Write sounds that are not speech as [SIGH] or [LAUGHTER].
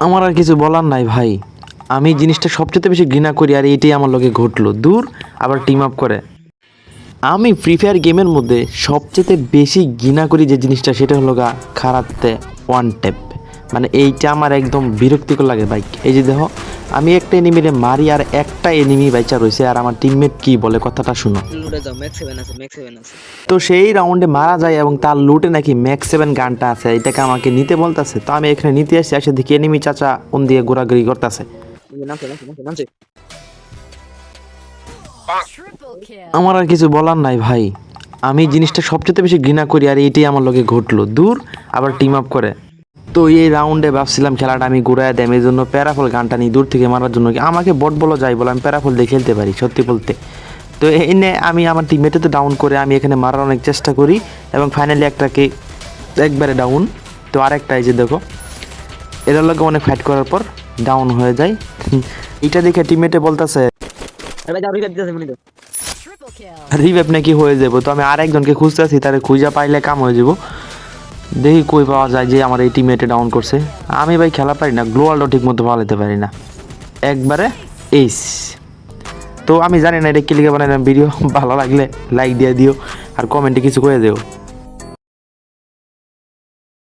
আমার আর কিছু বলার নাই ভাই। আমি জিনিসটা সবচেয়ে বেশি ঘৃণা করি আর এটাই আমার লোকে ঘটলো। দূর, আবার টিম আপ করে। আমি ফ্রি ফায়ার গেমের মধ্যে সবচেয়ে বেশি ঘৃণা করি যে জিনিসটা, সেটা হলো গা খারাপতে ওয়ান ট্যাপ মানে এইটা আমার একদম বিরক্তিকর লাগে বাইক। এই যে দেখো আমি একটা এনিমিরে মারি আর একটা এনিমি বাইচা রয়েছে আর আমার টিমমেট কি বলে কথাটা শুনো। লুটে যাও ম্যাক্স সেভেন আছে ম্যাক্স সেভেন আছে। তো সেই রাউন্ডে মারা যায় এবং তার লুটে নাকি ম্যাক্স সেভেন গানটা আছে এটাকে আমাকে নিতে বলতেছে। তো আমি এখানে নিতে আসছি এসে দেখি এনিমি চাচা কোন দিয়ে ঘোরাঘুরি করতেছে। আমার আর কিছু বলার নাই ভাই। আমি জিনিসটা সবচেয়ে বেশি ঘৃণা করি আর এইটাই আমার লোকে ঘটলো। দূর আবার টিম আপ করে। তো এই রাউন্ডে ভাবছিলাম খেলাটা আমি ঘুরাই দেম এই জন্য প্যারাফল গানটা নিই দূর থেকে মারার জন্য আমাকে বট বলো যাই বলে আমি প্যারাফল দিয়ে খেলতে পারি সত্যি বলতে। তো এনে আমি আমার টিমমেটে তো ডাউন করে আমি এখানে মারার অনেক চেষ্টা করি এবং ফাইনালি একটাকে একবারে ডাউন তো আরেকটা এই যে দেখো এটার লগে অনেক ফাইট করার পর ডাউন হয়ে যায়। এটা দেখে টিমমেটে বলতেছে আরে রিভেপ নাকি হয়ে যাব। তো আমি আরেকজনকে খুঁজতেছি তারে খুঁজা পাইলে কাম হয়ে যাব। দেখি কই পাওয়া যায় যে আমার এই টিমেটে ডাউন করছে। আমি ভাই খেলা পারি না গ্লোয়ালটাও ঠিক মতো ভালোতে পারি না। একবারে এইস তো আমি জানি না এটা ক্লিকে বানাই বানাইলাম ভিডিও, [LAUGHS] ভালো লাগলে লাইক দিয়ে দিও, আর কমেন্টে কিছু করে দিও।